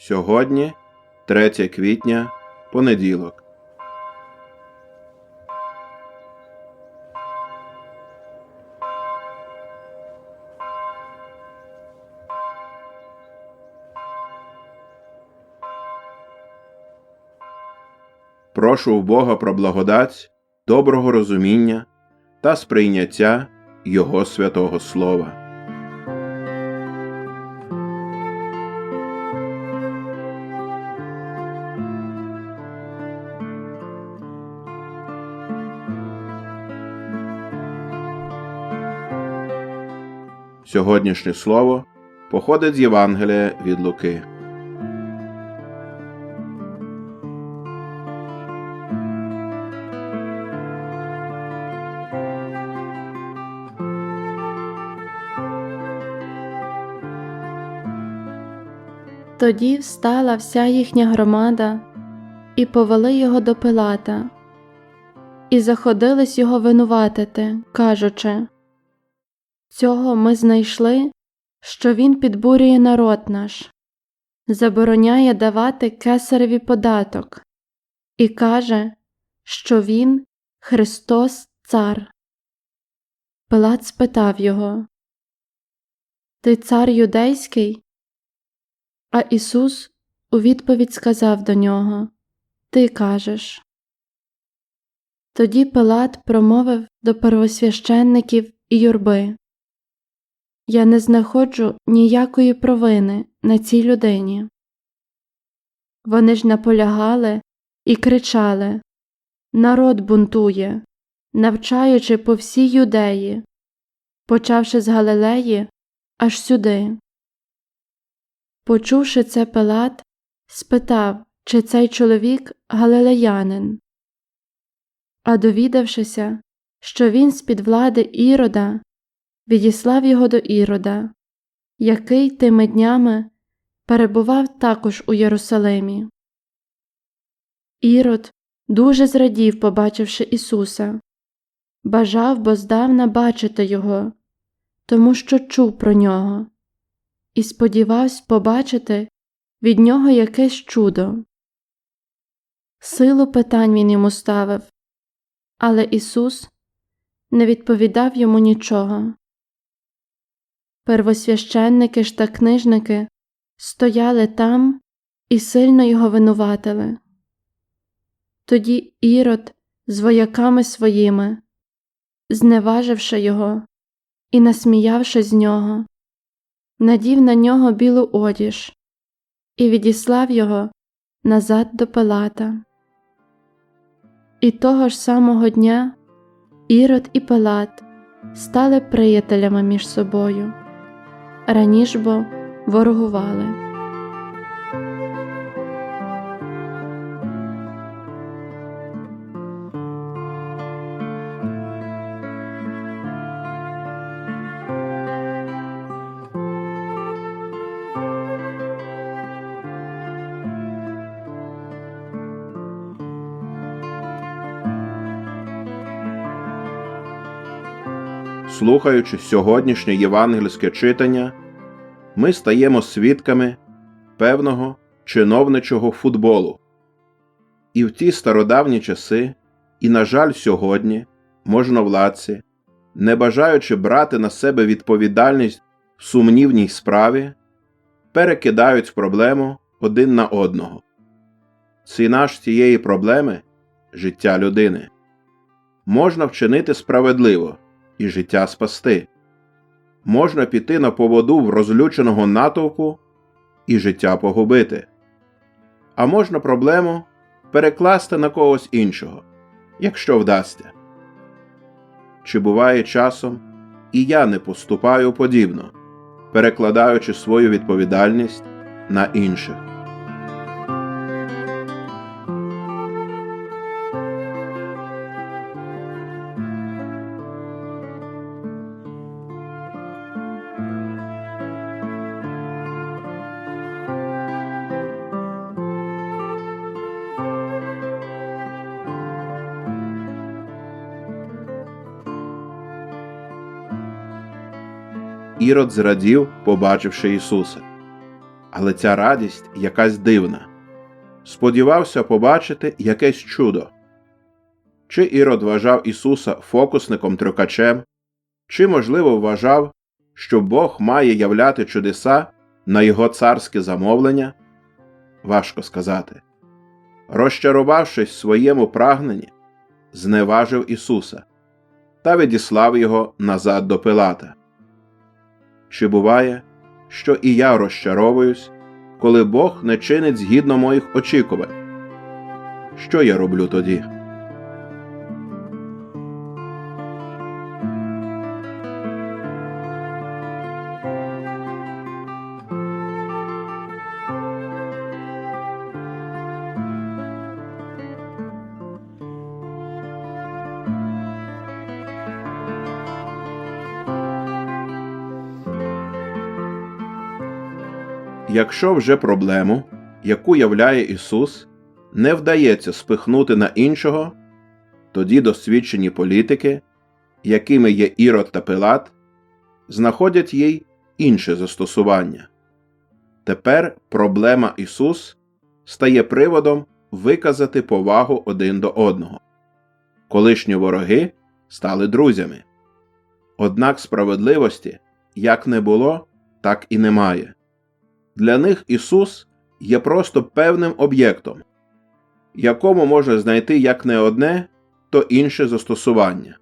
Сьогодні 3 квітня, понеділок. Прошу у Бога про благодать, доброго розуміння та сприйняття Його святого Слова. Сьогоднішнє слово походить з Євангелія від Луки. Тоді встала вся їхня громада і повели його до Пилата, і заходились його винуватити, кажучи Цього ми знайшли, що він підбурює народ наш, забороняє давати кесареві податок, і каже, що він Христос Цар. Пилат спитав його Ти цар юдейський? А Ісус у відповідь сказав до нього Ти кажеш. Тоді Пилат промовив до первосвященників і юрби Я не знаходжу ніякої провини на цій людині. Вони ж наполягали і кричали Народ бунтує, навчаючи по всій юдеї, почавши з Галилеї аж сюди. Почувши це Пилат, спитав, чи цей чоловік галилеянин. А довідавшися, що він з-під влади Ірода, відіслав його до Ірода, який тими днями перебував також у Єрусалимі. Ірод дуже зрадів, побачивши Ісуса, бажав бо здавна бачити його, тому що чув про нього і сподівався побачити від нього якесь чудо. Силу питань він йому ставив, але Ісус не відповідав йому нічого. Первосвященники ж та книжники стояли там і сильно його винуватили. Тоді Ірод з вояками своїми, зневаживши його і насміявши з нього, надів на нього білу одіж і відіслав його назад до Пилата. І того ж самого дня Ірод і Пилат стали приятелями між собою, раніш бо ворогували. Слухаючи сьогоднішнє євангельське читання, ми стаємо свідками певного чиновничого футболу. І в ті стародавні часи, і, на жаль, сьогодні можновладці, не бажаючи брати на себе відповідальність в сумнівній справі, перекидають проблему один на одного. Ціна ж цієї проблеми життя людини. Можна вчинити справедливо і життя спасти. Можна піти на поводу в розлюченого натовпу і життя погубити, а можна проблему перекласти на когось іншого, якщо вдасться. Чи буває часом і я не поступаю подібно, перекладаючи свою відповідальність на інших. Ірод зрадів, побачивши Ісуса. Але ця радість якась дивна. Сподівався побачити якесь чудо. Чи Ірод вважав Ісуса фокусником трюкачем, чи, можливо, вважав, що Бог має являти чудеса на його царське замовлення? Важко сказати. Розчарувавшись в своєму прагненні, зневажив Ісуса та відіслав його назад до Пилата. Чи буває, що і я розчаровуюсь, коли Бог не чинить згідно моїх очікувань? Що я роблю тоді? Якщо вже проблему, яку являє Ісус, не вдається спихнути на іншого, тоді досвідчені політики, якими є Ірод та Пилат, знаходять їй інше застосування. Тепер проблема Ісус стає приводом виказати повагу один до одного. Колишні вороги стали друзями. Однак справедливості як не було, так і немає. Для них Ісус є просто певним об'єктом, якому може знайти як не одне, то інше застосування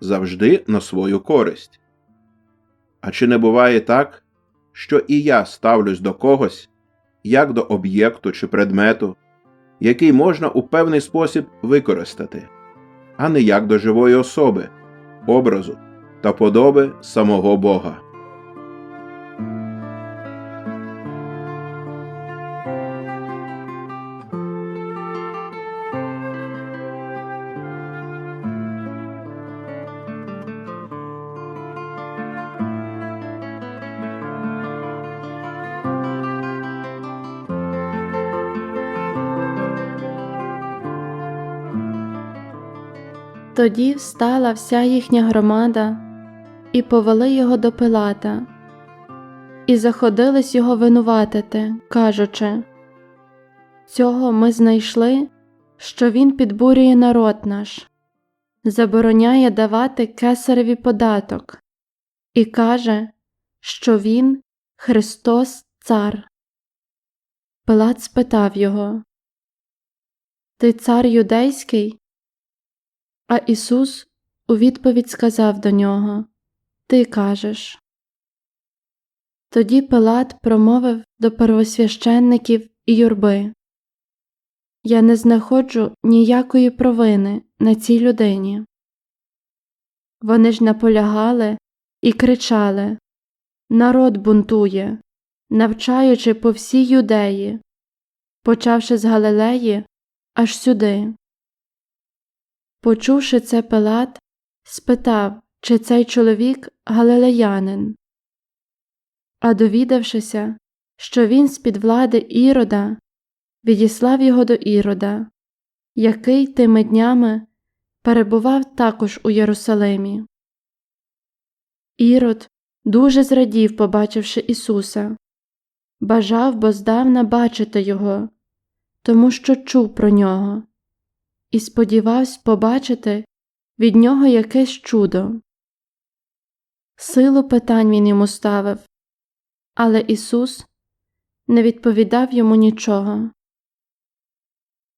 завжди на свою користь. А чи не буває так, що і я ставлюсь до когось як до об'єкту чи предмету, який можна у певний спосіб використати, а не як до живої особи, образу та подоби самого Бога? Тоді встала вся їхня громада і повели його до Пилата, і заходились його винуватити, кажучи Цього ми знайшли, що він підбурює народ наш, забороняє давати кесареві податок, і каже, що він Христос Цар. Пилат спитав його Ти цар юдейський? А Ісус у відповідь сказав до нього Ти кажеш. Тоді Пилат промовив до первосвященників і юрби Я не знаходжу ніякої провини на цій людині. Вони ж наполягали і кричали Народ бунтує, навчаючи по всій юдеї, почавши з Галилеї аж сюди. Почувши це Пилат, спитав, чи цей чоловік галилеянин. А довідавшися, що він з-під влади Ірода, відіслав його до Ірода, який тими днями перебував також у Єрусалимі. Ірод дуже зрадів, побачивши Ісуса, бажав бо здавна бачити його, тому що чув про нього і сподівався побачити від нього якесь чудо. Силу питань він йому ставив, але Ісус не відповідав йому нічого.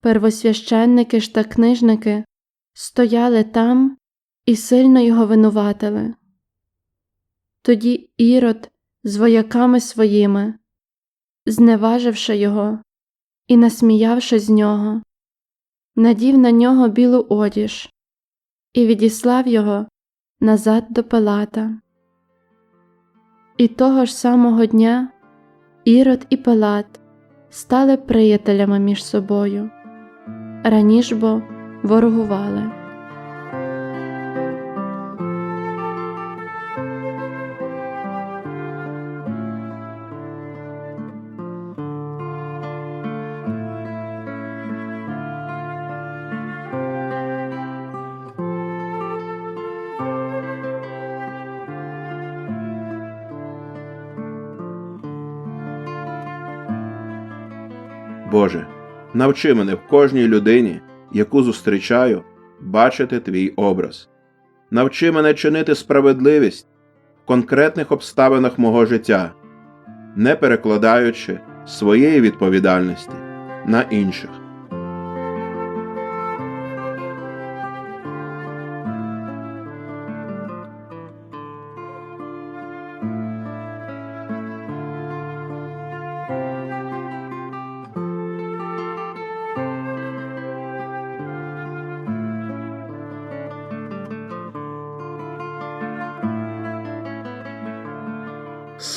Первосвященники ж та книжники стояли там і сильно його винуватили. Тоді Ірод з вояками своїми, зневаживши його і насміявши з нього, надів на нього білу одіж і відіслав його назад до Пилата. І того ж самого дня Ірод і Пилат стали приятелями між собою, раніш бо ворогували. Боже, навчи мене в кожній людині, яку зустрічаю, бачити твій образ. Навчи мене чинити справедливість в конкретних обставинах мого життя, не перекладаючи своєї відповідальності на інших.